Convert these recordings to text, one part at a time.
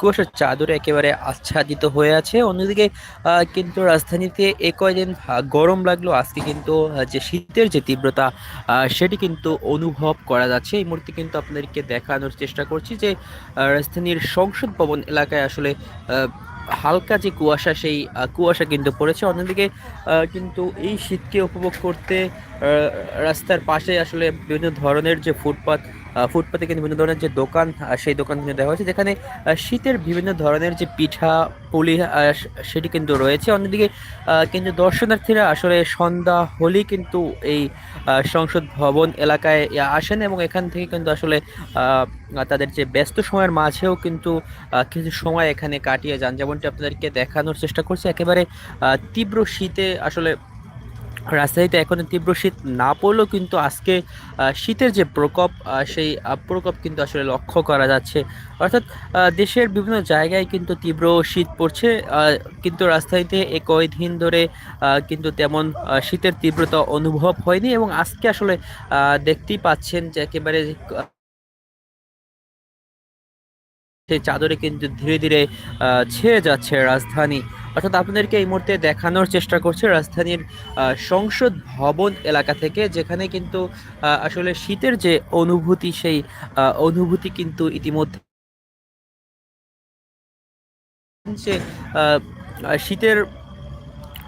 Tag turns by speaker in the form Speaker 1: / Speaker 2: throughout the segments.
Speaker 1: কুয়াশার চাদরে একেবারে আচ্ছাদিত হয়ে আছে। অন্যদিকে কিন্তু রাজধানীতে এ কয়দিন গরম লাগল। আজকে কিন্তু যে শীতের যে তীব্রতা সেটি কিন্তু অনুভব করা যাচ্ছে। এই মুহূর্তে কিন্তু আপনাদেরকে দেখানোর চেষ্টা করছি যে রাজধানীর সংসদ ভবন এলাকায় আসলে হালকা যে কুয়াশা সেই কুয়াশা কিন্তু পড়েছে। অন্যদিকে কিন্তু এই শীতকে উপভোগ করতে রাস্তার পাশে আসলে বিভিন্ন ধরনের যে ফুটপাত আহ, ফুটপাতে কিন্তু বিভিন্ন ধরনের যে দোকান সেই দোকান কিন্তু দেখা হচ্ছে যেখানে শীতের বিভিন্ন ধরনের যে পিঠা, পুলি সেটি কিন্তু রয়েছে। অন্যদিকে কিন্তু দর্শনার্থীরা আসলে সন্ধ্যা হলেই কিন্তু এই সংসদ ভবন এলাকায় আসেন এবং এখান থেকে কিন্তু আসলে তাদের যে ব্যস্ত সময়ের মাঝেও কিন্তু কিছু সময় এখানে কাটিয়ে যান। যেমনটি আপনাদেরকে দেখানোর চেষ্টা করছি, একেবারে তীব্র শীতে আসলে রাজশাহীতে এখন তীব্র শীত না পড়লেও কিন্তু আজকে শীতের যে প্রকোপ সেই প্রকোপ কিন্তু আসলে লক্ষ্য করা যাচ্ছে। অর্থাৎ দেশের বিভিন্ন জায়গায় কিন্তু তীব্র শীত পড়ছে। কিন্তু রাজশাহীতে এই কয়দিন ধরে কিন্তু তেমন শীতের তীব্রতা অনুভব হয়নি এবং আজকে আসলে দেখতেই পাচ্ছেন যে একেবারে সেই চাদরে কিন্তু ধীরে ধীরে ছেয়ে যাচ্ছে রাজধানী। অর্থাৎ আপনাদেরকে এই মুহূর্তে দেখানোর চেষ্টা করছে রাজধানীর সংসদ ভবন এলাকা থেকে, যেখানে কিন্তু আসলে শীতের যে অনুভূতি, সেই অনুভূতি কিন্তু ইতিমধ্যে শীতের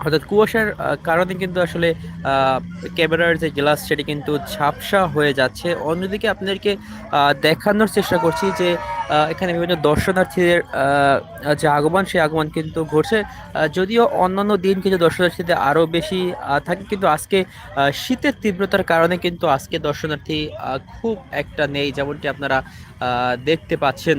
Speaker 1: অর্থাৎ কুয়াশার কারণে কিন্তু আসলে ক্যামেরার যে গ্লাস সেটি কিন্তু ঝাপসা হয়ে যাচ্ছে। অন্যদিকে আপনাদেরকে দেখানোর চেষ্টা করছি যে এখানে বিভিন্ন দর্শনার্থীদের যে আগমন, সেই আগমন কিন্তু ঘটছে। যদিও অন্যান্য দিন কিন্তু দর্শনার্থীদের আরও বেশি থাকে। কিন্তু আজকে শীতের তীব্রতার কারণে কিন্তু আজকে দর্শনার্থী খুব একটা নেই, যেমনটি আপনারা দেখতে পাচ্ছেন।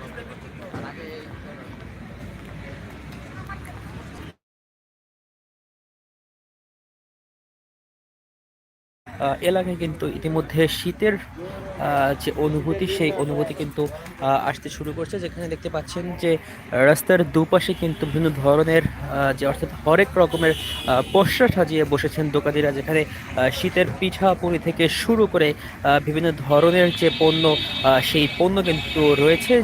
Speaker 1: এলাকায় কিন্তু ইতিমধ্যে শীতের যে অনুভূতি, সেই অনুভূতি কিন্তু আসতে শুরু করছে। যেখানে দেখতে পাচ্ছেন যে রাস্তার দুপাশে কিন্তু বিভিন্ন ধরনের যে অর্থাৎ হরেক রকমের পসরা সাজিয়ে বসেছেন দোকানিরা, যেখানে শীতের পিঠা পুলি থেকে শুরু করে বিভিন্ন ধরনের যে পণ্য সেই পণ্য কিন্তু রয়েছে।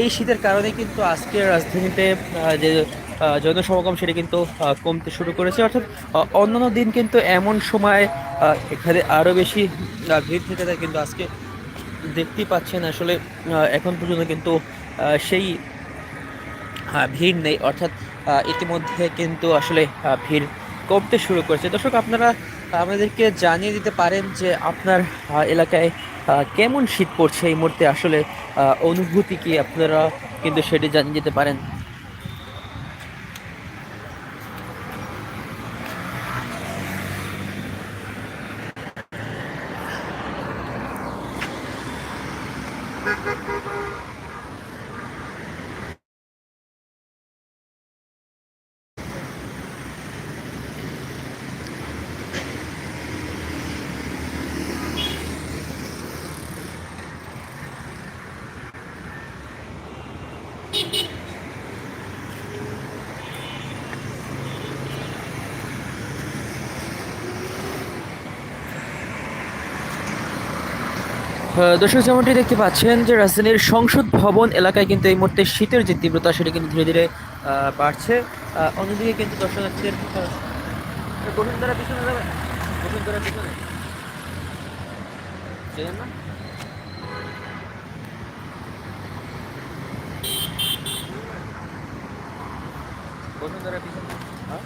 Speaker 1: এই শীতের কারণে কিন্তু আজকে রাজধানীতে যে আহ, জনসমাগম সেটি কিন্তু কমতে শুরু করেছে। অর্থাৎ অন্যান্য দিন কিন্তু এমন সময় এখানে আরও বেশি ভিড় থেকে থাকে কিন্তু আজকে দেখতেই পাচ্ছেন আসলে এখন পর্যন্ত কিন্তু সেই ভিড় নেই। অর্থাৎ ইতিমধ্যে কিন্তু আসলে ভিড় কমতে শুরু করেছে। দর্শক আপনারা আমাদেরকে জানিয়ে দিতে পারেন যে আপনার এলাকায় কেমন শীত পড়ছে এই মুহূর্তে? আসলে অনুভূতি কি? আপনারা কিন্তু সেটি জানিয়ে দিতে পারেন। দর্শক যেমনটি দেখতে পাচ্ছেন যে রাজধানীর সংসদ ভবন এলাকায় কিন্তু এই মুহূর্তে শীতের যে তীব্রতা সেটা কিন্তু ধীরে ধীরে বাড়ছে। অন্যদিকে কিন্তু দর্শনার্থীদের আহ, বসুন্ধরা পিছনে যাবে? বসুন্ধরা পিছনে? বসুন্ধরা পিছনে। হ্যাঁ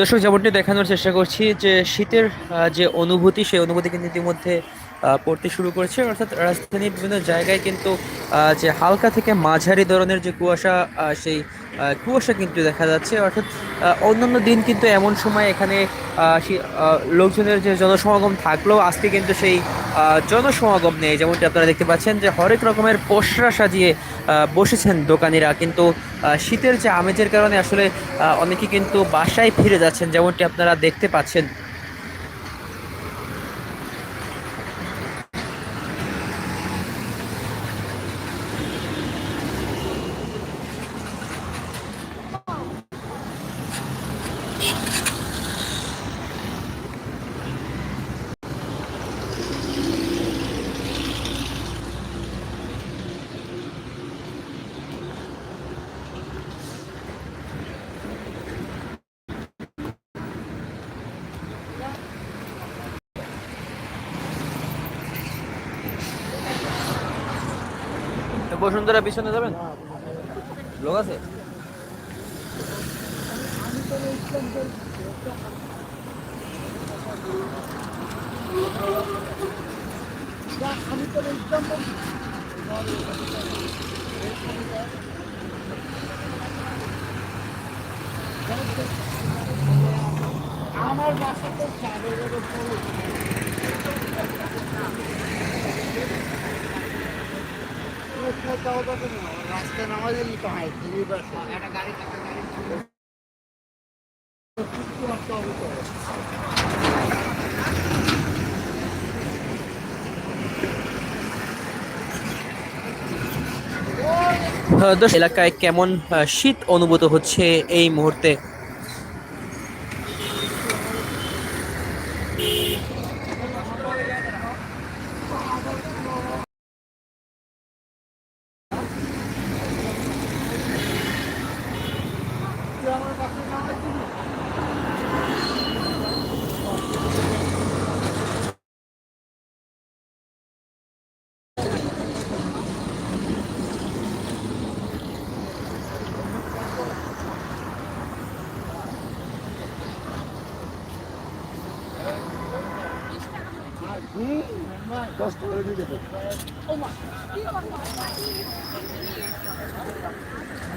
Speaker 1: দর্শক যেমনটি দেখানোর চেষ্টা করছি যে শীতের যে অনুভূতি সেই অনুভূতি কিন্তু ইতিমধ্যে পড়তে শুরু করেছে। অর্থাৎ রাজধানীর বিভিন্ন জায়গায় কিন্তু যে হালকা থেকে মাঝারি ধরনের যে কুয়াশা সেই কুয়াশা কিন্তু দেখা যাচ্ছে। অর্থাৎ অন্যান্য দিন কিন্তু এমন সময় এখানে লোকজনের যে জনসমাগম থাকলেও আজকে কিন্তু সেই জনসমাগম নেই, যেমনটি আপনারা দেখতে পাচ্ছেন যে হরেক রকমের পোশরা সাজিয়ে বসেছেন দোকানিরা। কিন্তু শীতের যে আমেজের কারণে আসলে অনেকে কিন্তু বাসায় ফিরে যাচ্ছেন, যেমনটি আপনারা দেখতে পাচ্ছেন। বসুন্ধরা পিছনে যাবেন? লোক আছে?
Speaker 2: আমার বাসা তো উপর রাস্তা নামাজে নিতে হয় দিল্লি বাসে একটা গাড়ি একটা গাড়ি
Speaker 1: এলাকায় কেমন শীত অনুভূত হচ্ছে এই মুহূর্তে?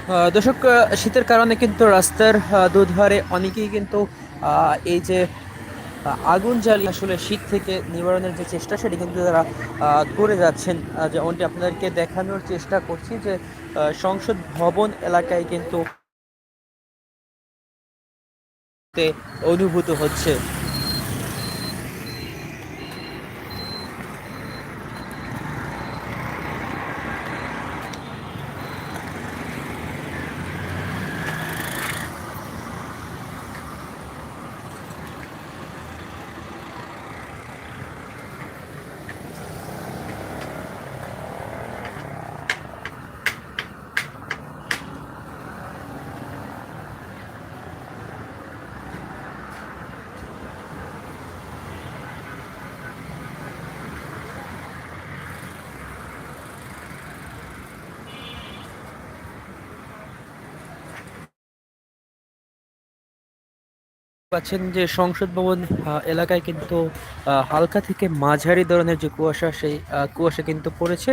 Speaker 1: আহ, দর্শক শীতের কারণে কিন্তু রাস্তার দুধারে অনেকেই কিন্তু এই যে আগুন জ্বালিয়ে আসলে শীত থেকে নিবারণের যে চেষ্টা সেটি কিন্তু তারা করে যাচ্ছেন। যেমনটি আপনাদেরকে দেখানোর চেষ্টা করছি যে সংসদ ভবন এলাকায় কিন্তু অনুভূত হচ্ছে। পাচ্ছেন যে সংসদ ভবন এলাকায় কিন্তু হালকা থেকে মাঝারি ধরনের যে কুয়াশা, সেই কুয়াশা কিন্তু পড়েছে।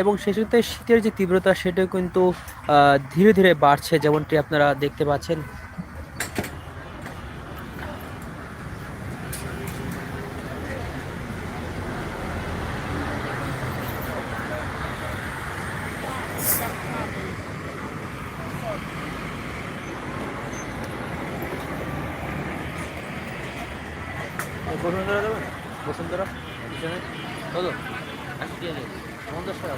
Speaker 1: এবং সেই সাথে শীতের যে তীব্রতা, সেটাও কিন্তু ধীরে ধীরে বাড়ছে, যেমনটি আপনারা দেখতে পাচ্ছেন। বসুন্ধরা যাবেন বসুন্ধরা? পিছনে কত টাকা পঞ্চাশ টাকা